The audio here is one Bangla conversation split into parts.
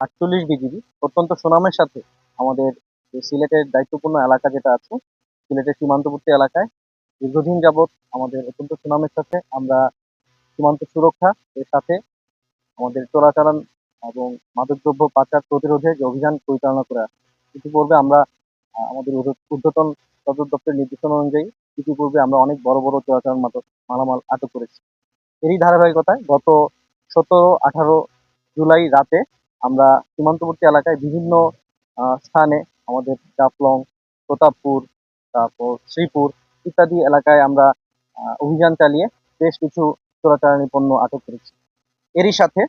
আটচল্লিশ বিজিবি অত্যন্ত সুনামের সাথে আমাদের সিলেটের দায়িত্বপূর্ণ এলাকা যেটা আছে, সিলেটের সীমান্তবর্তী এলাকায় দীর্ঘদিন যাবৎ আমাদের অত্যন্ত সুনামের সাথে আমরা সীমান্ত সুরক্ষা এর সাথে আমাদের চোরাচালান এবং মাদকদ্রব্য পাচার প্রতিরোধে যে অভিযান পরিচালনা করে আসছি। ইতিপূর্বে আমরা আমাদের ঊর্ধ্ব- ঊর্ধ্বতন সদর দপ্তরের নির্দেশনা অনুযায়ী ইতিপূর্বে আমরা অনেক বড় বড় চোরাচালান মালামাল আটক করেছি। এরই ধারাবাহিকতায় গত সতেরো আঠারো জুলাই রাতে আমরা সীমান্তবর্তী এলাকায় বিভিন্ন স্থানে আমাদের জাফলং, প্রতাপপুর, তারপর শ্রীপুর ইত্যাদি এলাকায় আমরা অভিযান চালিয়ে বেশ কিছু চোরাচালানি পণ্য আটক করেছি। এরই সাথে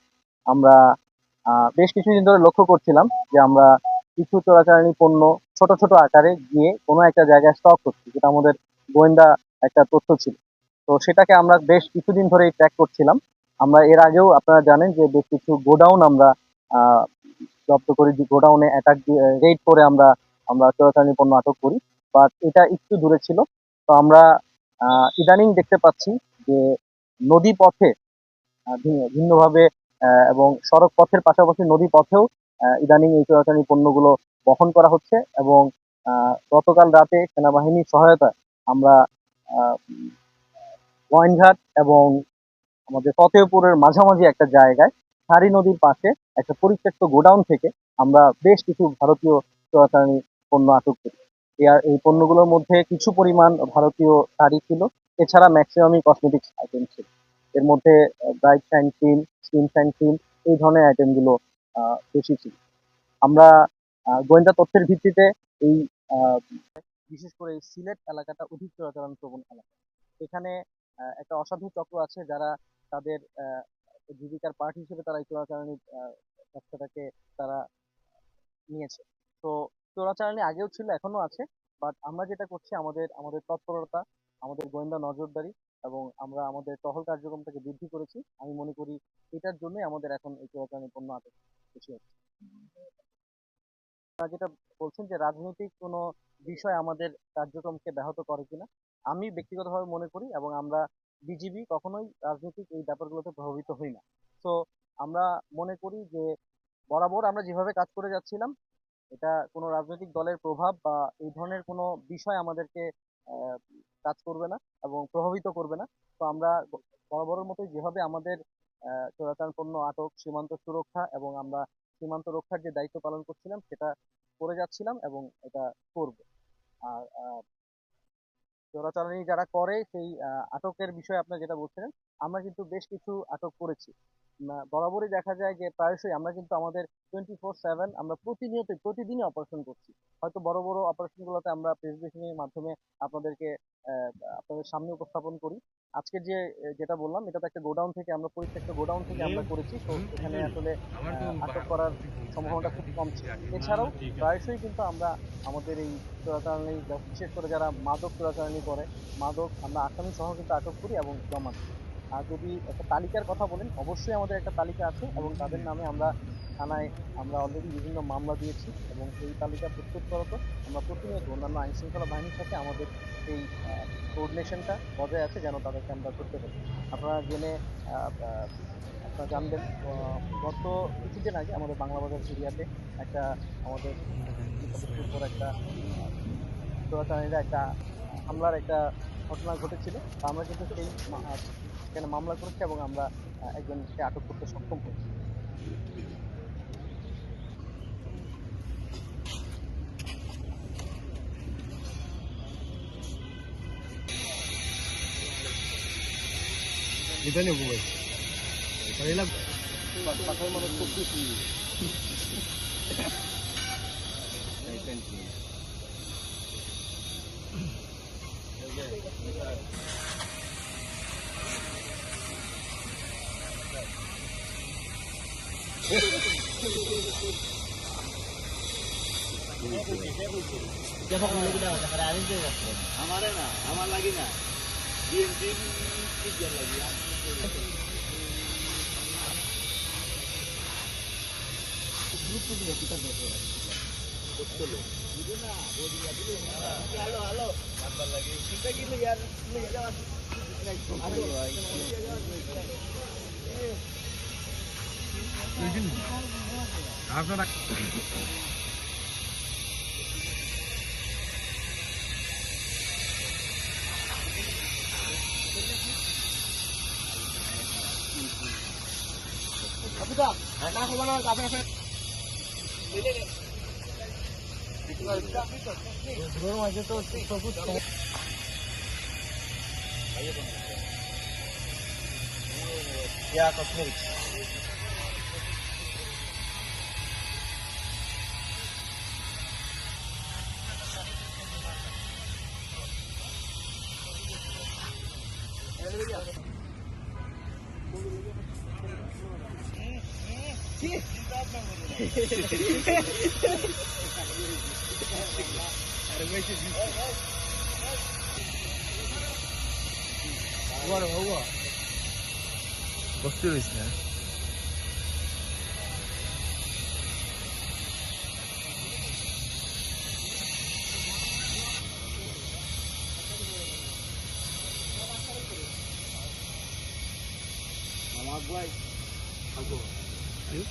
আমরা বেশ কিছুদিন ধরে লক্ষ্য করছিলাম যে আমরা কিছু চোরাচালানি পণ্য ছোট ছোট আকারে গিয়ে কোনো একটা জায়গায় স্টক করছি, যেটা আমাদের গোয়েন্দা একটা তথ্য ছিল। তো সেটাকে আমরা বেশ কিছুদিন ধরেই ট্র্যাক করছিলাম। আমরা এর আগেও আপনারা জানেন যে বেশ কিছু গোডাউন আমরা জব্দ করি গোডাউনে অ্যাটাক রেড করে আমরা আমরা চোরাচালানি পণ্য আটক করি। বাট এটা একটু দূরে ছিল। তো আমরা ইদানিং দেখতে পাচ্ছি যে নদী পথে ভিন্নভাবে এবং সড়ক পথের পাশাপাশি নদী পথেও ইদানিং এই চোরাচালানি পণ্যগুলো বহন করা হচ্ছে এবং গতকাল রাতে সেনাবাহিনীর সহায়তায় আমরা গোয়াইনঘাট এবং আমাদের ফতেহপুরের মাঝামাঝি একটা জায়গায় সারি নদীর পাশে একটা পরিত্যক্ত গোডাউন থেকে আমরা বেশ কিছু ভারতীয় চোরাচালানি পণ্য আটক করি। এই পণ্যগুলোর মধ্যে কিছু পরিমাণ ভারতীয় শাড়ি ছিল, এছাড়া ম্যাক্সিমামই কসমেটিক্স আইটেম ছিল। এর মধ্যে bright shine cream skin shine cream এই ধরনের আইটেমগুলো বেশি ছিল। আমরা গোয়েন্দা তথ্যের ভিত্তিতে এই বিশেষ করে এই সিলেট এলাকাটা অধিক চোরাচালান প্রবণ এলাকা। এখানে একটা অসাধু চক্র আছে যারা তাদের জীবিকার পার্ট হিসেবে তারা এই চোরাচালানি ব্যবসাটাকে তারা নিয়েছে। তো চোরাচালানি আগেও ছিল এখনও আছে বাট আমরা যেটা করছি, আমাদের আমাদের তৎপরতা, আমাদের গোয়েন্দা নজরদারি এবং আমরা আমাদের টহল কার্যক্রমটাকে বৃদ্ধি করেছি। আমি মনে করি এটার জন্যই আমাদের এখন এই চোরাচালানি পণ্য আটক বেশি হচ্ছে। আপনারা যেটা বলছেন যে রাজনৈতিক কোনো বিষয় আমাদের কার্যক্রমকে ব্যাহত করে কিনা, আমি ব্যক্তিগতভাবে মনে করি এবং আমরা বিজিবি কখনোই রাজনৈতিক এই ব্যাপারগুলোতে প্রভাবিত হই না। তো আমরা মনে করি যে বরাবর আমরা যেভাবে কাজ করে যাচ্ছিলাম, এটা কোনো রাজনৈতিক দলের প্রভাব বা এই ধরনের কোনো বিষয় আমাদেরকে কাজ করবে না এবং প্রভাবিত করবে না। তো আমরা বরাবরের মতো যেভাবে আমাদের চোরাচালান পণ্য আটক, সীমান্ত সুরক্ষা এবং আমরা সীমান্ত রক্ষার যে দায়িত্ব পালন করছিলাম, সেটা করে যাচ্ছিলাম এবং এটা করব। আর চোরাচালানি যারা করে সেই আহ, আটকের বিষয়ে আপনি যেটা বলছিলেন আমরা কিন্তু বেশ কিছু আটক করেছি। বরাবরই দেখা যায় যে প্রায়শই আমরা কিন্তু আমাদের টোয়েন্টি ফোর সেভেন আমরা প্রতিনিয়ত প্রতিদিনই অপারেশন করছি। হয়তো বড় বড় অপারেশন গুলোতে আমরা এর মাধ্যমে আপনাদেরকে আপনাদের সামনে উপস্থাপন করি। আজকে যে যেটা বললাম এটা তো একটা গোডাউন থেকে আমরা পরিত্যক্ত গোডাউন থেকে আমরা করেছি তো এখানে আসলে আটক করার সম্ভাবনাটা খুব কম ছিল। এছাড়াও প্রায়শই কিন্তু আমরা আমাদের এই চোরাচালানি বিশেষ করে যারা মাদক চোরাচালানি করে মাদক আমরা আসামি সহ কিন্তু আটক করি এবং জমা দিই যদি একটা তালিকার কথা বলেন অবশ্যই আমাদের একটা তালিকা আছে এবং তাদের নামে আমরা থানায় আমরা অলরেডি বিভিন্ন মামলা দিয়েছি এবং এই তালিকা প্রস্তুত করতো আমরা প্রতিনিয়ত অন্যান্য আইন শৃঙ্খলা বাহিনীর সাথে আমাদের এই কোঅর্ডিনেশনটা বজায় আছে যেন তাদেরকে আমরা করতে পারি। আপনারা জেনে আপনারা জানবেন গত কিছুদিন আগে আমাদের বাংলা বাজার একটা আমাদের একটা আহ, চোরাচালানিরা একটা হামলার একটা ঘটনা ঘটেছিল। আমরা কিন্তু সেই সেখানে মামলা করেছি এবং আমরা একজনকে আটক করতে সক্ষম হয়েছি? এটা নেব ভাই এলাম। পাঠার মনে খুব খুশি हमारे ना हमारे लगी ना बीएमटी की जल लगी ग्रुप भी है कितना बैठे हैं उसको लो मुझे ना वो दिया दिया हेलो हेलो नंबर लगी कितना किलो यार ले जाओ hello 요즘 나서라. 가보자. 나서 만나 가보자 네네네 그거는 완전 또 서부 Yeah, cosmetics. Var baba. Basıyor işte. Namaz var. Hadi え？